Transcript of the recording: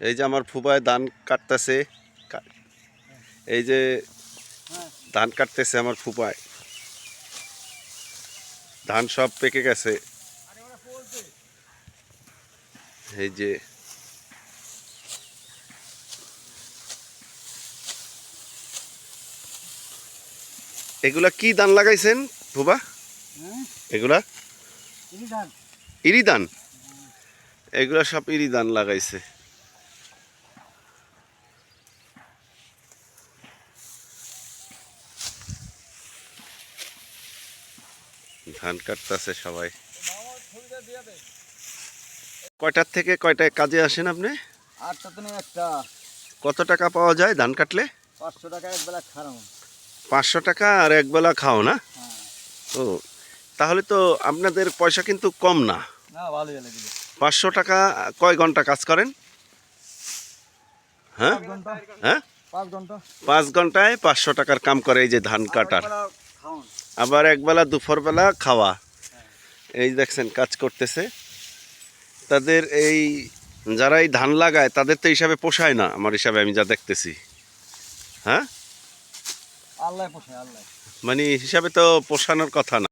এই যে আমার ফুবায় ধান কাটতেছে। এই যে ধান কাটতেছে আমার ফুপায় ধান সব পেকে গেছে। এই যে এগুলা কি ধান লাগাইছেন ফুবা এগুলা? ইরি ধান এগুলা সব ইরি ধান লাগাইছে। ধান কাটতেছে সবাই। কয়টার থেকে কয়টায় কাজে আসেন আপনি? আটটা তো একটা। কত টাকা পাওয়া যায় ধান কাটলে? পাঁচশো টাকা এক বেলা পাঁচশো টাকা আর একবেলা খাও না? হ্যাঁ। ও তাহলে তো আপনাদের পয়সা কিন্তু কম না। পাঁচশো টাকা কয় ঘণ্টা কাজ করেন? হ্যাঁ? হ্যাঁ? পাঁচ ঘন্টায় পাঁচশো টাকার কাম করে এই যে ধান কাটার। আবার একবেলা দুপুরবেলা খাওয়া। এই দেখছেন কাজ করতেছে। তাদের এই যারা এই ধান লাগায় তাদের তো হিসাবে পোষায় না আমার হিসাবে আমি যা দেখতেছি। হ্যাঁ? মানে হিসাবে তো পোষানোর কথা না।